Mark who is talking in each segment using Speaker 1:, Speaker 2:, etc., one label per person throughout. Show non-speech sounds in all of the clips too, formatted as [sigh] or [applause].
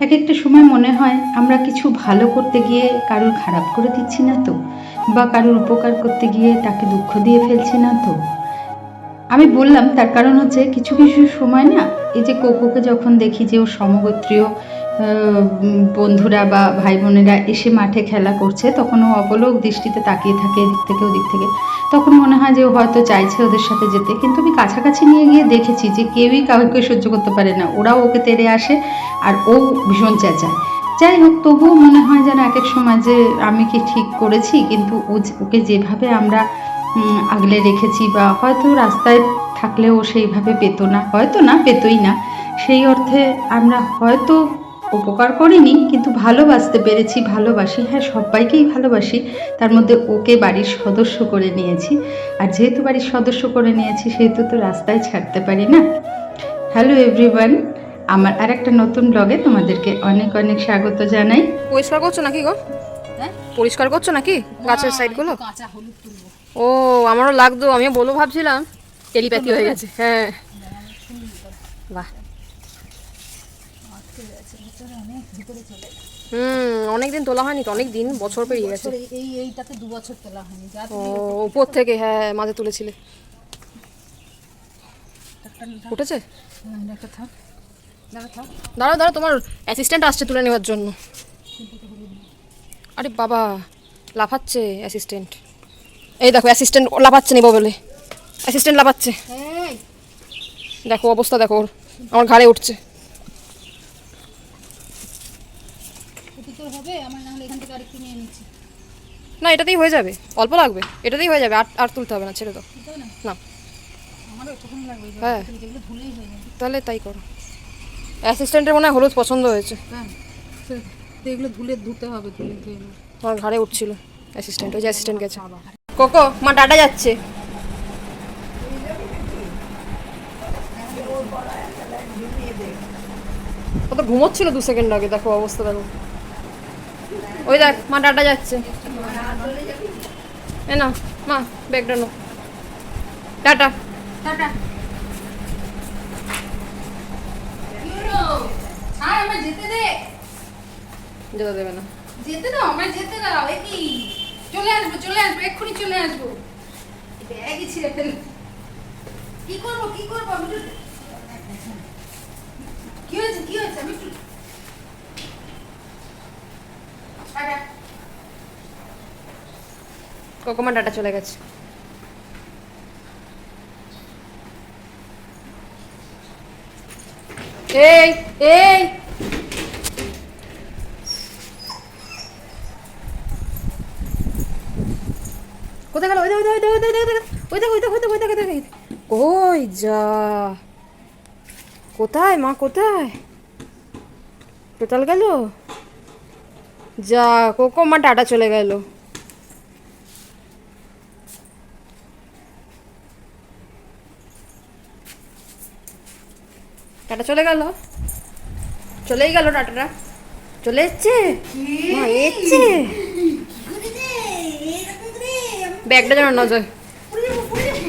Speaker 1: এক একটা সময় মনে হয় আমরা কিছু ভালো করতে গিয়ে কারুর খারাপ করে দিচ্ছি না তো? বা কারুর উপকার করতে গিয়ে তাকে দুঃখ দিয়ে ফেলছি না তো? আমি বললাম, তার কারণ হচ্ছে কিছু কিছু সময় না, এই যে কোকোকে যখন দেখি যে ও সমগোত্রীয় বন্ধুরা বা ভাই বোনেরা এসে মাঠে খেলা করছে, তখন ও অপলক দৃষ্টিতে তাকিয়ে থাকে এদিক থেকে ওদিক থেকে। তখন মনে হয় যে ও হয়তো চাইছে ওদের সাথে যেতে, কিন্তু আমি কাছাকাছি নিয়ে গিয়ে দেখেছি যে কেউই কাউকে সহ্য করতে পারে না। ওরাও ওকে তেড়ে আসে আর ও ভীষণ চেঁচায়। যাই হোক, তবুও মনে হয় যেন এক এক সময় যে আমি কি ঠিক করেছি, কিন্তু ও ওকে যেভাবে আমরা আগলে রেখেছি বা হয়তো রাস্তায় থাকলেও সেইভাবে পেতো না, হয়তো না, পেতোই না। সেই অর্থে আমরা হয়তো উপকার করিনি কিন্তু ভালোবাসতে পেরেছি ভালোবাসি। হ্যাঁ সবাইকেই ভালোবাসি। তার মধ্যে ওকে বাড়ির সদস্য করে নিয়েছি। আর যেহেতু বাড়ির সদস্য করে নিয়েছি সেহেতু তো রাস্তায় ছাড়তে পারি না। হ্যালো এভরিওয়ান আমার আর একটা নতুন ব্লগে তোমাদেরকে অনেক অনেক স্বাগত জানাই।
Speaker 2: পরিষ্কার করছ নাকি গো?
Speaker 3: হ্যাঁ?
Speaker 2: পরিষ্কার করছ নাকি? গাছের সাইডগুলো ও আমারও লাগতো আমিও বলো ভাবছিলাম টেলিপ্যাথি হয়ে গেছে। হ্যাঁ। বাহ। হুম অনেক দিন তোলা হয়নি তো অনেক দিন বছর পেরিয়ে গেছে।
Speaker 3: এই- এই এইটাতে দু বছর তোলা হয়নি
Speaker 2: ও উপর থেকে হ্যাঁ মাঝে তুলেছিলে। উঠেছে?
Speaker 3: হ্যাঁ,
Speaker 2: দাঁড়াও দাঁড়াও তোমার অ্যাসিস্ট্যান্ট আসছে তুলে নেওয়ার জন্য। আরে বাবা লাফাচ্ছে অ্যাসিস্ট্যান্ট এই দেখো অ্যাসিস্ট্যান্ট লাফাচ্ছে নেব বলে। অ্যাসিস্ট্যান্ট লাফাচ্ছে। দেখো অবস্থা দেখো ওর আমার ঘাড়ে উঠছে।
Speaker 3: হবে আমার না হলে এখান থেকে আরেকটু নিয়ে নিচ্ছি।
Speaker 2: না এটাতেই হয়ে যাবে। অল্প লাগবে। এটাতেই হয়ে যাবে। আর আর তুলতে হবে না ছেড়ে দাও।
Speaker 3: না? লাগবে
Speaker 2: হ্যাঁ।
Speaker 3: হয়ে
Speaker 2: তাহলে তাই করো। অ্যাসিস্ট্যান্টের মনে হয় হলুদ পছন্দ হয়েছে।
Speaker 3: হ্যাঁ। এগুলো ধুলে ধুতে হবে
Speaker 2: আমার ঘাড়ে উঠছিল। অ্যাসিস্ট্যান্ট ওই যে অ্যাসিস্ট্যান্ট গেছে। কোকো মা টাটা যাচ্ছে। ও তো ঘুমোচ্ছিল দু সেকেন্ড আগে দেখো অবস্থা দেখো। ওই দেখ মা টাটা যাচ্ছে। এ না মা ব্যাগটা নো টাটা।
Speaker 3: টাটা। যেতে দে।
Speaker 2: যেতে দেবে না।
Speaker 3: যেতে দাও আমার যেতে দাও এ কি? চলে আসব চলে আসব এক্ষুনি চলে আসব। ব্যাগই ছিঁড়ে ফেল কি করব কি করব? আমি কি হয়েছে কি হয়েছে? আমি একটু টাটা।
Speaker 2: কোকো মা টাটা চলে গেছে। এই এই। কোথায় গেল? ওই দেখো ওই দেখো ওই দেখো ওই দেখো ওই দেখো ওই দেখো ওই দেখো ওই দেখো। কই যা? কোথায় মা কোথায়? টোটাল গেল? যা কোকো মা টাটা চলে গেল। টাটা চলে গেল? চলেই গেল টাটাটা। চলে এসছে? মা এসছে? ব্যাগটা যেন না যায়।
Speaker 3: উড়ে যাব, উড়ে যাব।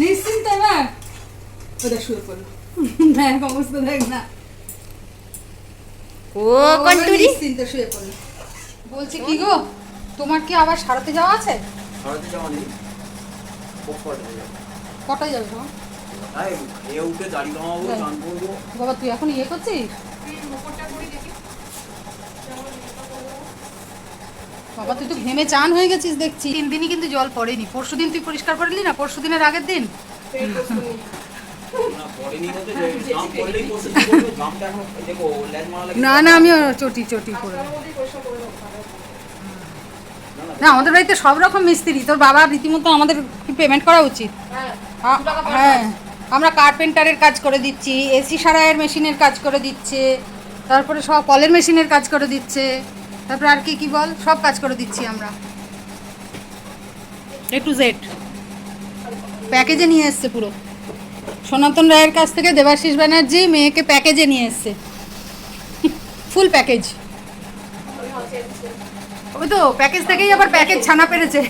Speaker 3: নিশ্চিন্তে এবার ওদের শুয়ে পড়ল দেখ অবস্থা দেখ না।
Speaker 2: ও কন্টুরি।
Speaker 3: নিশ্চিন্তে শুয়ে পড়ল। বলছি কি গো তোমার কি আবার সারাতে যাওয়া আছে?
Speaker 4: ভারতে যাওয়া নেই।
Speaker 3: কটায় যাবে তোমার? বাবা তুই এখন ইয়ে করছিস? বাবা তুই তো ঘেমে চান হয়ে গেছিস দেখছি। তিন দিনই কিন্তু জল পড়েনি। পরশু দিন তুই পরিষ্কার করলি না? পরশু দিনের আগের দিন? না না আমি চটি চটি করে। না আমাদের বাড়িতে সব রকম মিস্ত্রি। তোর বাবা রীতিমতো আমাদের পেমেন্ট করা উচিত? হ্যাঁ আমরা কার্পেন্টারের কাজ করে দিচ্ছি এসি সারাইয়ের মেশিনের কাজ করে দিচ্ছে তারপরে সব কলের মেশিনের কাজ করে দিচ্ছে। তারপরে আর কি কি বল? সব কাজ করে দিচ্ছি আমরা। এ টু জেড প্যাকেজে নিয়ে এসছে পুরো। সনাতন রায়ের কাছ থেকে দেবাশিস ব্যানার্জি মেয়েকে প্যাকেজে নিয়ে এসছে। ফুল প্যাকেজ ওই তো প্যাকেজ থেকেই আবার প্যাকেজ ছানা পেরেছে।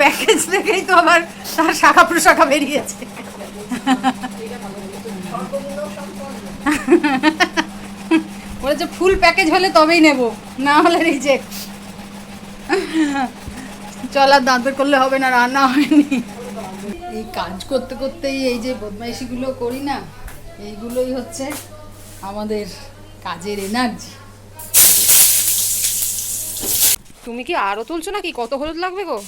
Speaker 3: প্যাকেজ থেকেই তো আবার তার শাখা প্রশাখা বেরিয়েছে। বলেছে ফুল প্যাকেজ হলে তবেই নেব না হলে রিজেক্ট চল আর দাঁতের করলে হবে না রান্না হয়নি। এই কাজ করতে করতেই এই যে বদমাইশিগুলো করি না এইগুলোই হচ্ছে আমাদের কাজের এনার্জি
Speaker 2: তুমি কি আরও তুলছো নাকি? কত হলুদ লাগবে গো?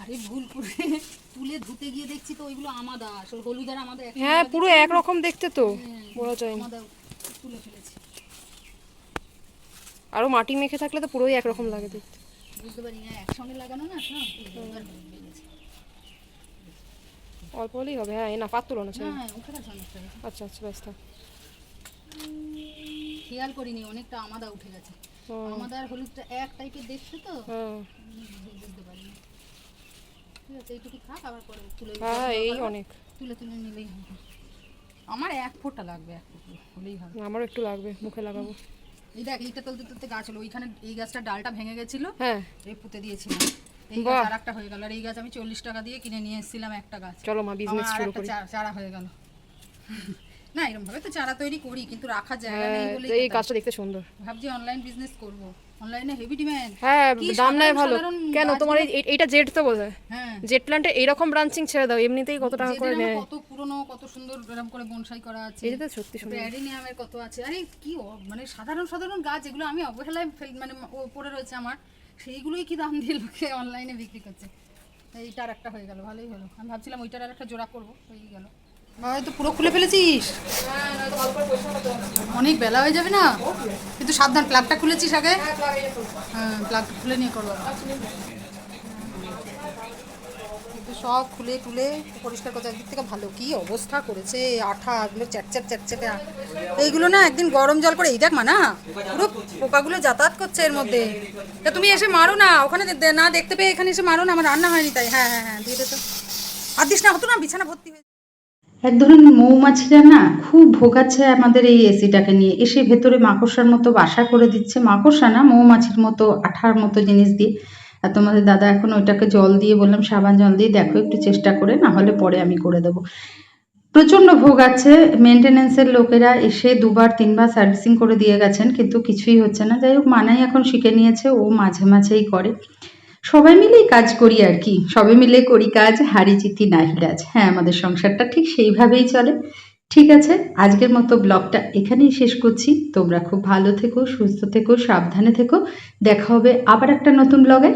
Speaker 3: আরে ভুল করে তুলে ধুতে গিয়ে দেখছি তো ওইগুলো আমাদা আসলে হলুদ আর আমাদের
Speaker 2: হ্যাঁ। পুরো একরকম দেখতে তো। বোঝা যায় না।
Speaker 3: আমাদা তুলে ফেলেছি।
Speaker 2: আরও মাটি মেখে থাকলে তো পুরোই একরকম লাগে দেখতে।
Speaker 3: বুঝতে পারি না একসঙ্গে লাগানো না।
Speaker 2: অল্প হলেই হবে হ্যাঁ এ না পাত তুলো না
Speaker 3: হ্যাঁ
Speaker 2: আচ্ছা আচ্ছা ব্যস্ত
Speaker 3: খেয়াল করিনি অনেকটা আমাদা উঠে গেছে। আমাদা আর হলুদটা এক টাইপের দেখছে তো? বুঝতে পারিনি
Speaker 2: হ্যাঁ এই অনেক।
Speaker 3: তুলে তুলে নিলেই হবে। আমার এক ফোঁটা লাগবে এক হলেই হবে।
Speaker 2: আমারও একটু লাগবে মুখে লাগাবো।
Speaker 3: এই দেখ এইটা তুলতে তুলতে গাছ হলো। ওইখানে এই গাছটা ডালটা ভেঙে গেছিল
Speaker 2: হ্যাঁ।
Speaker 3: এই পুঁতে দিয়েছিলাম। এই গাছ আর একটা হয়ে গেল আর এই গাছ আমি চল্লিশ টাকা দিয়ে কিনে নিয়ে এসেছিলাম একটা গাছ।
Speaker 2: চলো মা বিজনেস শুরু করি।
Speaker 3: চারা হয়ে গেল। [laughs] না এরকম ভাবে তো চারা তৈরি করি কিন্তু রাখার জায়গা নেই
Speaker 2: বলে এই গাছটা দেখতে সুন্দর।
Speaker 3: ভাবছি অনলাইন বিজনেস করব। অনলাইনে হেভি ডিমান্ড
Speaker 2: হ্যাঁ দাম
Speaker 3: সাধারণ
Speaker 2: ভালো। কেন? তোমার এই- এই- এইটা জেট তো বোধ হয়। জেট প্ল্যান্টে এইরকম ব্রাঞ্চিং ছেড়ে দাও এমনিতেই কত টাকা করে নেয়।
Speaker 3: কত পুরনো কত সুন্দর এরকম করে বনসাই করা আছে।
Speaker 2: তো সত্যি সুন্দর
Speaker 3: অ্যাডেনিয়ামের কত আছে। আরে কি মানে সাধারণ সাধারণ গাছ এগুলো আমি অবহেলায় মানে পড়ে রয়েছে আমার। সেইগুলোই কি দাম দিয়ে লোকে অনলাইনে বিক্রি করছে? এইটার একটা হয়ে গেল ভালোই হলো। আমি ভাবছিলাম ওইটার আর একটা জোড়া করব হয়ে গেল। তো পুরো খুলে ফেলেছিস? অনেক বেলা হয়ে যাবে না? কিন্তু সাবধান প্লাগটা খুলেছিস আগে? হ্যাঁ প্লাগটা খুলে নিয়ে করব সব খুলে টুলে, পরিষ্কার করতে একদিক থেকে ভালো। কি অবস্থা করেছে? আঠা, এগুলো চ্যাটচ্যাট, চ্যাটচ্যাটে এইগুলো না একদিন গরম জল করে, এই দেখ মা পুরো পোকাগুলো যাতায়াত করছে এর মধ্যে। তা তুমি এসে মারো না, ওখানে না দেখতে পেয়ে এখানে এসে মারো না, আমার রান্না হয়নি তাই। হ্যাঁ হ্যাঁ হ্যাঁ দিয়ে দে তো। আর দিস না, হতো না, বিছানা ভর্তি হয়ে
Speaker 1: এক ধরনের মৌমাছিরা না খুব ভোগাচ্ছে আমাদের এই এসিটাকে নিয়ে। এসে ভেতরে মাকড়সার মতো বাসা করে দিচ্ছে। মাকড়সা না, মৌমাছির মতো, আঠার মতো জিনিস দিয়ে। আর তোমাদের দাদা এখন ওইটাকে জল দিয়ে বললাম, সাবান জল দিয়ে, দেখো একটু চেষ্টা করে, না হলে পরে আমি করে দেবো। প্রচণ্ড ভোগাচ্ছে মেনটেনেন্সের লোকেরা এসে দুবার, তিনবার সার্ভিসিং করে দিয়ে গেছেন, কিন্তু কিছুই হচ্ছে না। যাই হোক, মানাই এখন শিখে নিয়েছে। ও মাঝে মাঝেই করে। সবাই মিলেই কাজ করি আর কি। সবাই মিলে করি কাজ হারি চিতি নাহিরাজ হ্যাঁ আমাদের সংসারটা ঠিক সেইভাবেই চলে। ঠিক আছে, আজকের মতো ব্লগটা এখানেই শেষ করছি। তোমরা খুব ভালো থেকো, সুস্থ থেকো, সাবধানে থেকো। দেখা হবে আবার একটা নতুন ব্লগে।